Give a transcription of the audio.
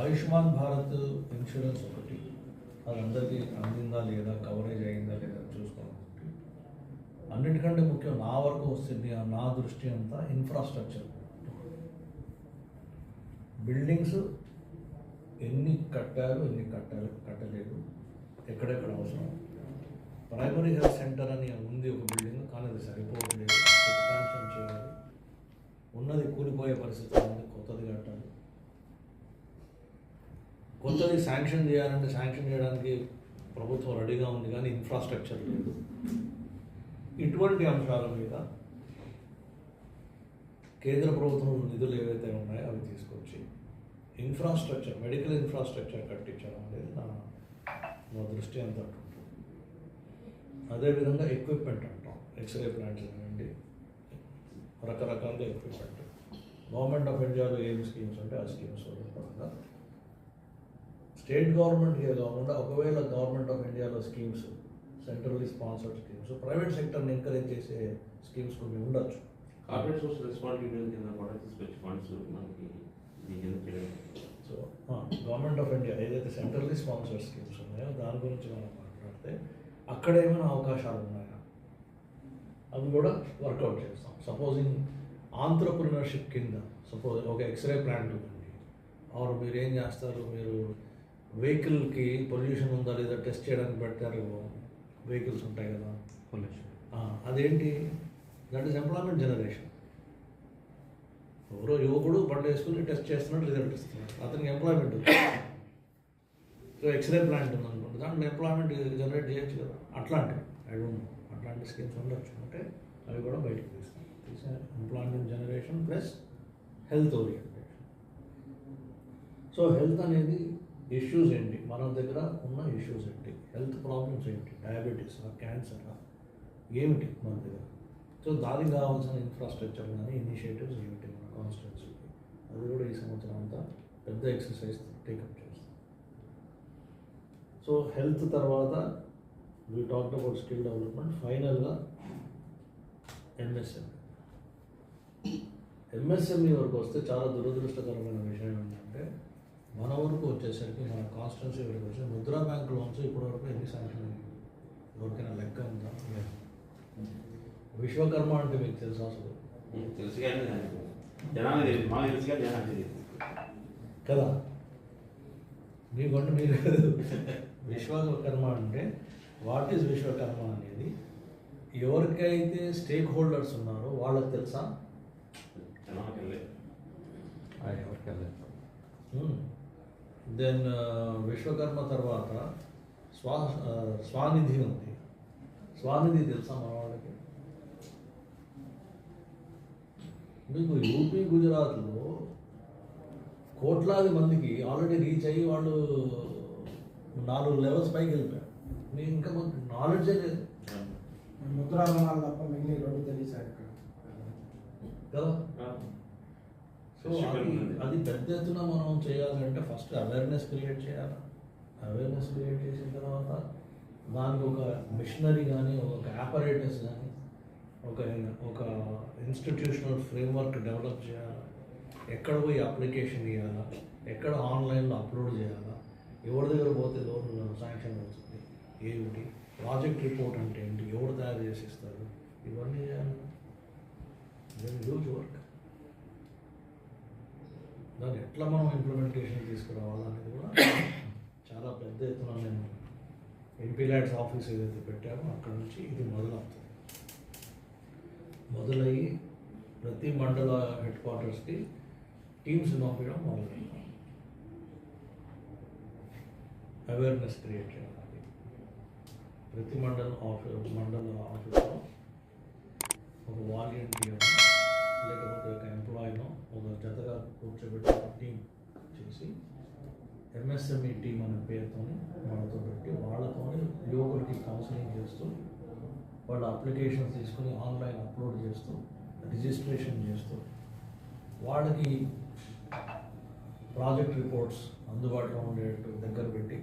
Ayushman Bharat insurance ఒకటి. వాళ్ళందరికీ అందిందా లేదా కవరేజ్ అయిందా లేదా చూసుకోవాలి. అన్నిటికంటే ముఖ్యం నా వరకు వస్తుంది ఆ నా దృష్టి అంతా ఇన్ఫ్రాస్ట్రక్చర్ బిల్డింగ్స్ ఎన్ని కట్టారు ఎన్ని కట్టాలి కట్టలేదు ఎక్కడెక్కడ అవసరం? ప్రైమరీ హెల్త్ సెంటర్ అని ఉంది ఒక బిల్డింగ్ కానీ అది సరిపోవట్లేదు ఎక్స్పాన్షన్ చేయాలి ఉన్నది కూలిపోయే పరిస్థితి ఉంది కొత్తది కట్టాలి కొత్తది శాంక్షన్ చేయాలంటే శాంక్షన్ చేయడానికి ప్రభుత్వం రెడీగా ఉంది కానీ ఇన్ఫ్రాస్ట్రక్చర్ లేదు. ఇటువంటి అంశాల మీద కేంద్ర ప్రభుత్వం నిధులు ఏవైతే ఉన్నాయో అవి తీసుకొచ్చి ఇన్ఫ్రాస్ట్రక్చర్ మెడికల్ ఇన్ఫ్రాస్ట్రక్చర్ కట్టించడం అనేది నా నా దృష్టి అంత ఉంటుంది. అదేవిధంగా ఎక్విప్మెంట్ అంటాం. ఎక్స్రే ప్లాంట్స్ కానివ్వండి రకరకాలుగా ఎక్విప్మెంట్ గవర్నమెంట్ ఆఫ్ ఇండియాలో ఏం స్కీమ్స్ ఉంటే ఆ స్కీమ్స్ పరంగా స్టేట్ గవర్నమెంట్కే కాకుండా ఒకవేళ గవర్నమెంట్ ఆఫ్ ఇండియాలో schemes centrally sponsored schemes private సెక్టర్ని encourage చేసే స్కీమ్స్ కొన్ని ఉండొచ్చు. కార్పొరేట్ సోషల్ రెస్పాన్సిబిలిటీ కింద కూడా తీసుకొచ్చి ఫండ్స్ మనకి సో గవర్నమెంట్ ఆఫ్ ఇండియా ఏదైతే సెంట్రల్లీ స్పాన్సర్డ్ స్కీమ్స్ ఉన్నాయో దాని గురించి మనం మాట్లాడితే అక్కడ ఏమైనా అవకాశాలు ఉన్నాయా? అవి కూడా వర్కౌట్ చేస్తాం. సపోజింగ్ ఆంధ్రప్రినర్షిప్ కింద సపోజ్ ఒక ఎక్స్రే ప్లాంట్ ఉంది ఆర్ మీరు ఏం చేస్తారు? మీరు వెహికల్కి పొల్యూషన్ ఉందా లేదా టెస్ట్ చేయడానికి పెట్టారు వెహికల్స్ ఉంటాయి కదా. ఆ, అదేంటి? దట్ ఈస్ ఎంప్లాయ్మెంట్ జనరేషన్ ఎవరో యువకుడు బండి వేసుకుని టెస్ట్ చేస్తున్నాడు రిజల్ట్ ఇస్తున్నాడు అతనికి ఎంప్లాయ్మెంట్ సో ఎక్స్రే ప్లాంట్ ఉంది అనుకోండి దాంట్లో ఎంప్లాయ్మెంట్ జనరేట్ చేయొచ్చు కదా. అట్లాంటివి. ఐ డోంట్ నో అట్లాంటి స్కీమ్స్ ఉండొచ్చు. అంటే అవి కూడా బయటకు తీస్తాం. తీసే employment generation plus health orientation so health అనేది ఇష్యూస్ ఏంటి? మన దగ్గర ఉన్న ఇష్యూస్ ఏంటి? హెల్త్ ప్రాబ్లమ్స్ ఏంటి? డయాబెటీస్ క్యాన్సర్ ఏమిటి మన దగ్గర? సో దానికి కావాల్సిన ఇన్ఫ్రాస్ట్రక్చర్ కానీ ఇనిషియేటివ్స్ ఏమిటి మన కాన్స్టిట్యున్సీకి అది కూడా ఈ సంవత్సరం అంతా పెద్ద ఎక్సర్సైజ్ టేకప్ చేస్తాం సో హెల్త్ తర్వాత we talk about skill development ఫైనల్గా ఎంఎస్ఎంఈ ఎంఎస్ఎంఈ వరకు వస్తే చాలా దురదృష్టకరమైన విషయం ఏంటంటే మన వరకు వచ్చేసరికి మన కాన్స్టిట్యున్సీ వరకు వచ్చి ముద్రా బ్యాంక్ లోన్స్ ఇప్పటివరకు ఎన్ని శాంక్షన్? ఎవరికైనా లెక్క ఉందా. విశ్వకర్మ అంటే మీకు తెలుసా అసలు? తెలుసు కానీ కదా? మీకంటే మీరు విశ్వకర్మ అంటే వాట్ ఈజ్ విశ్వకర్మ అనేది ఎవరికైతే స్టేక్ హోల్డర్స్ ఉన్నారో వాళ్ళకి తెలుసా? ఎవరికి వెళ్ళలేదు దెన్ విశ్వకర్మ తర్వాత స్వా స్వానిధి ఉంది. స్వానిధి తెలుసా మన వాళ్ళకి? మీకు యూపీ గుజరాత్లో కోట్లాది మందికి ఆల్రెడీ రీచ్ అయ్యి వాళ్ళు నాలుగు లెవెల్స్ పైకి వెళ్ళిపోయారు. మీకు ఇంకా మాకు నాలెడ్జే లేదు. ముద్రా రుణాలు తప్ప మిగిలిన రెండు తెలియదు సార్ ఇక్కడ? కదా? అది అది పెద్ద ఎత్తున మనం చేయాలంటే ఫస్ట్ అవేర్నెస్ క్రియేట్ చేయాలి. అవేర్నెస్ క్రియేట్ చేసిన తర్వాత దానికి ఒక మిషనరీ కానీ ఒక ఆపరేటర్స్ కానీ ఒక ఒక ఇన్స్టిట్యూషనల్ ఫ్రేమ్వర్క్ డెవలప్ చేయాలి. ఎక్కడ పోయి అప్లికేషన్ ఇవ్వాలా ఎక్కడ ఆన్లైన్లో అప్లోడ్ చేయాలా? ఎవరి దగ్గర పోతే లోన్ శాంక్షన్ అవుతుంది ఏమిటి? ప్రాజెక్ట్ రిపోర్ట్ అంటే ఏంటి? ఎవరు తయారు చేసి ఇస్తారు? ఇవన్నీ చేయాలి. హ్యూజ్ వర్క్ దాన్ని ఎట్లా మనం ఇంప్లిమెంటేషన్ తీసుకురావాలనేది కూడా చాలా పెద్ద ఎత్తున నేను ఎంపీ ల్యాడ్స్ ఆఫీస్ ఏదైతే పెట్టామో అక్కడ నుంచి ఇది మొదలవుతుంది. మొదలయ్యి ప్రతి మండల హెడ్ క్వార్టర్స్కి టీమ్స్ పంపించడం మొదలైంది అవేర్నెస్ క్రియేట్ చేయాలి ప్రతి మండల ఆఫీస్ మండల ఆఫీస్లో ఒక వాలంటీర్ లేకపోతే ఒక ఎంప్లాయీనో ఒక జతగా కూర్చోబెట్టి ఒక టీం చేసి ఎంఎస్ఎంఈ టీం అనే పేరుతో వాళ్ళతో పెట్టి వాళ్ళతో యువకులకి కౌన్సిలింగ్ చేస్తూ వాళ్ళ అప్లికేషన్స్ తీసుకుని ఆన్లైన్ అప్లోడ్ చేస్తూ రిజిస్ట్రేషన్ చేస్తూ వాళ్ళకి ప్రాజెక్ట్ రిపోర్ట్స్ అందుబాటులో ఉండేటట్టు దగ్గర పెట్టి